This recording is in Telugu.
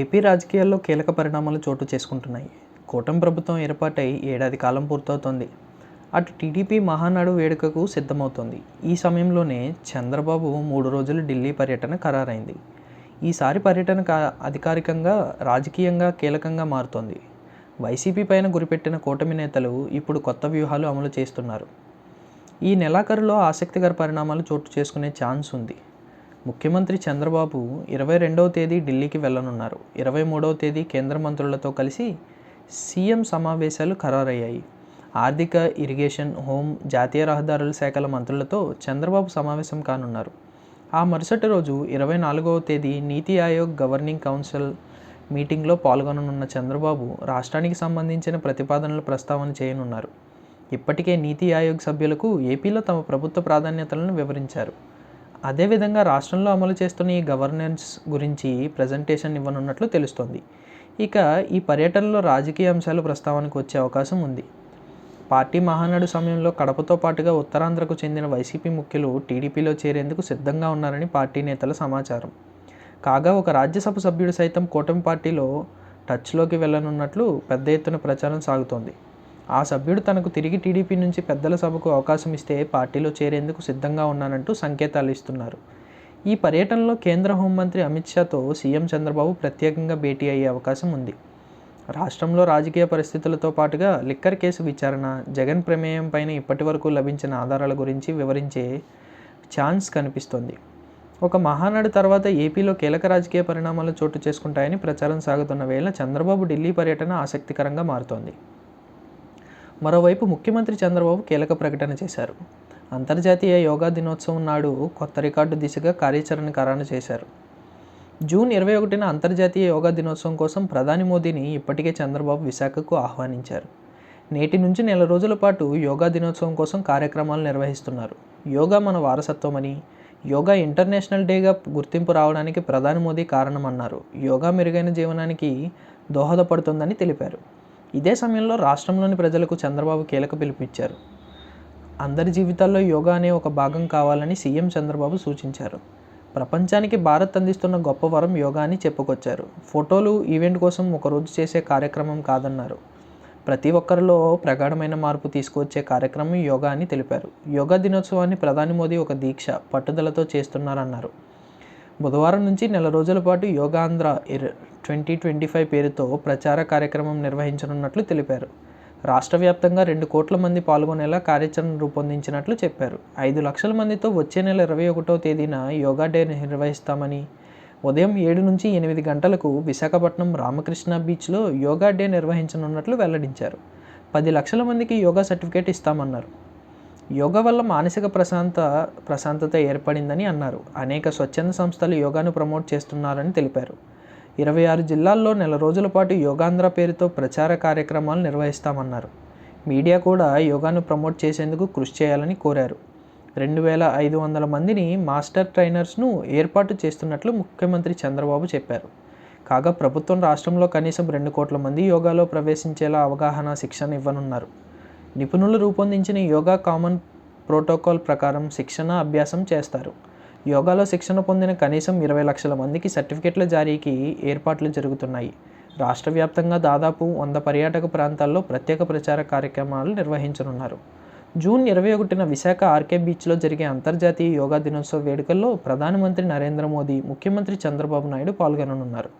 ఏపీ రాజకీయాల్లో కీలక పరిణామాలు చోటు చేసుకుంటున్నాయి. కూటమి ప్రభుత్వం ఏర్పాటై ఏడాది కాలం పూర్తవుతోంది. అటు టీడీపీ మహానాడు వేడుకకు సిద్ధమవుతోంది. ఈ సమయంలోనే చంద్రబాబు మూడు రోజులు ఢిల్లీ పర్యటన ఖరారైంది. ఈసారి పర్యటన అధికారికంగా రాజకీయంగా కీలకంగా మారుతోంది. వైసీపీ పైన గురిపెట్టిన కూటమి నేతలు ఇప్పుడు కొత్త వ్యూహాలు అమలు చేస్తున్నారు. ఈ నెలాఖరులో ఆసక్తికర పరిణామాలు చోటు చేసుకునే ఛాన్స్ ఉంది. ముఖ్యమంత్రి చంద్రబాబు ఇరవై రెండవ తేదీ ఢిల్లీకి వెళ్ళనున్నారు. ఇరవై మూడవ తేదీ కేంద్ర మంత్రులతో కలిసి సీఎం సమావేశాలు ఖరారయ్యాయి. ఆర్థిక ఇరిగేషన్ హోం జాతీయ రహదారుల శాఖల మంత్రులతో చంద్రబాబు సమావేశం కానున్నారు. ఆ మరుసటి రోజు ఇరవై నాలుగవ తేదీ నీతి ఆయోగ్ గవర్నింగ్ కౌన్సిల్ మీటింగ్లో పాల్గొననున్న చంద్రబాబు రాష్ట్రానికి సంబంధించిన ప్రతిపాదనలు ప్రస్తావన చేయనున్నారు. ఇప్పటికే నీతి ఆయోగ్ సభ్యులకు ఏపీలో తమ ప్రభుత్వ ప్రాధాన్యతలను వివరించారు. అదేవిధంగా రాష్ట్రంలో అమలు చేస్తున్న ఈ గవర్నెన్స్ గురించి ప్రజెంటేషన్ ఇవ్వనున్నట్లు తెలుస్తోంది. ఇక ఈ పర్యటనలో రాజకీయ అంశాలు ప్రస్తావనకు వచ్చే అవకాశం ఉంది. పార్టీ మహానాడు సమయంలో కడపతో పాటుగా ఉత్తరాంధ్రకు చెందిన వైసీపీ ముఖ్యులు టీడీపీలో చేరేందుకు సిద్ధంగా ఉన్నారని పార్టీ నేతల సమాచారం. కాగా ఒక రాజ్యసభ సభ్యుడు సైతం కూటమి పార్టీలో టచ్లోకి వెళ్ళనున్నట్లు పెద్ద ఎత్తున ప్రచారం సాగుతోంది. ఆ సభ్యుడు తనకు తిరిగి టీడీపీ నుంచి పెద్దల సభకు అవకాశం ఇస్తే పార్టీలో చేరేందుకు సిద్ధంగా ఉన్నానంటూ సంకేతాలు ఇస్తున్నారు. ఈ పర్యటనలో కేంద్ర హోంమంత్రి అమిత్ షాతో సీఎం చంద్రబాబు ప్రత్యేకంగా భేటీ అయ్యే అవకాశం ఉంది. రాష్ట్రంలో రాజకీయ పరిస్థితులతో పాటుగా లిక్కర్ కేసు విచారణ జగన్ ప్రమేయం పైన ఇప్పటి వరకు లభించిన ఆధారాల గురించి వివరించే ఛాన్స్ కనిపిస్తోంది. ఒక మహానాడు తర్వాత ఏపీలో కీలక రాజకీయ పరిణామాలు చోటు చేసుకుంటాయని ప్రచారం సాగుతున్న వేళ చంద్రబాబు ఢిల్లీ పర్యటన ఆసక్తికరంగా మారుతోంది. మరోవైపు ముఖ్యమంత్రి చంద్రబాబు కీలక ప్రకటన చేశారు. అంతర్జాతీయ యోగా దినోత్సవం నాడు కొత్త రికార్డు దిశగా కార్యాచరణ ఖరారు చేశారు. జూన్ ఇరవై ఒకటిన అంతర్జాతీయ యోగా దినోత్సవం కోసం ప్రధాని మోదీని ఇప్పటికే చంద్రబాబు విశాఖకు ఆహ్వానించారు. నేటి నుంచి నెల రోజుల పాటు యోగా దినోత్సవం కోసం కార్యక్రమాలు నిర్వహిస్తున్నారు. యోగా మన వారసత్వమని యోగా ఇంటర్నేషనల్ డేగా గుర్తింపు రావడానికి ప్రధాని మోదీ కారణమన్నారు. యోగా మెరుగైన జీవనానికి దోహదపడుతుందని తెలిపారు. ఇదే సమయంలో రాష్ట్రంలోని ప్రజలకు చంద్రబాబు కీలక పిలుపిచ్చారు అందరి జీవితాల్లో యోగా అనే ఒక భాగం కావాలని సీఎం చంద్రబాబు సూచించారు. ప్రపంచానికి భారత్ అందిస్తున్న గొప్ప వరం యోగా అని చెప్పుకొచ్చారు. ఫోటోలు ఈవెంట్ కోసం ఒకరోజు చేసే కార్యక్రమం కాదన్నారు. ప్రతి ఒక్కరిలో ప్రగాఢమైన మార్పు తీసుకువచ్చే కార్యక్రమం యోగా అని తెలిపారు. యోగా దినోత్సవాన్ని ప్రధాని మోదీ ఒక దీక్ష పట్టుదలతో చేస్తున్నారన్నారు. బుధవారం నుంచి నెల రోజుల పాటు యోగాంధ్ర ఇర్ ట్వంటీ ట్వంటీ ఫైవ్ పేరుతో ప్రచార కార్యక్రమం నిర్వహించనున్నట్లు తెలిపారు. రాష్ట్ర వ్యాప్తంగా రెండు కోట్ల మంది పాల్గొనేలా కార్యాచరణ రూపొందించినట్లు చెప్పారు. ఐదు లక్షల మందితో వచ్చే నెల ఇరవై ఒకటో తేదీన యోగా డే నిర్వహిస్తామని ఉదయం ఏడు నుంచి ఎనిమిది గంటలకు విశాఖపట్నం రామకృష్ణ బీచ్లో యోగా డే నిర్వహించనున్నట్లు వెల్లడించారు. పది లక్షల మందికి యోగా సర్టిఫికేట్ ఇస్తామన్నారు. యోగా వల్ల మానసిక ప్రశాంత ప్రశాంతత ఏర్పడిందని అన్నారు. అనేక స్వచ్ఛంద సంస్థలు యోగాను ప్రమోట్ చేస్తున్నారని తెలిపారు. ఇరవై ఆరు జిల్లాల్లో నెల రోజుల పాటు యోగాంధ్ర పేరుతో ప్రచార కార్యక్రమాలు నిర్వహిస్తామన్నారు. మీడియా కూడా యోగాను ప్రమోట్ చేసేందుకు కృషి చేయాలని కోరారు. రెండు వేల ఐదు వందల మందిని మాస్టర్ ట్రైనర్స్ను ఏర్పాటు చేస్తున్నట్లు ముఖ్యమంత్రి చంద్రబాబు చెప్పారు. కాగా ప్రభుత్వం రాష్ట్రంలో కనీసం రెండు కోట్ల మంది యోగాలో ప్రవేశించేలా అవగాహన శిక్షణ ఇవ్వనున్నారు. నిపుణులు రూపొందించిన యోగా కామన్ ప్రోటోకాల్ ప్రకారం శిక్షణ అభ్యాసం చేస్తారు. యోగాలో శిక్షణ పొందిన కనీసం ఇరవై లక్షల మందికి సర్టిఫికెట్ల జారీకి ఏర్పాట్లు జరుగుతున్నాయి. రాష్ట్ర వ్యాప్తంగా దాదాపు వంద పర్యాటక ప్రాంతాల్లో ప్రత్యేక ప్రచార కార్యక్రమాలు నిర్వహించనున్నారు. జూన్ ఇరవై ఒకటిన విశాఖ ఆర్కే బీచ్లో జరిగే అంతర్జాతీయ యోగా దినోత్సవ వేడుకల్లో ప్రధానమంత్రి నరేంద్ర మోదీ ముఖ్యమంత్రి చంద్రబాబు నాయుడు పాల్గొననున్నారు.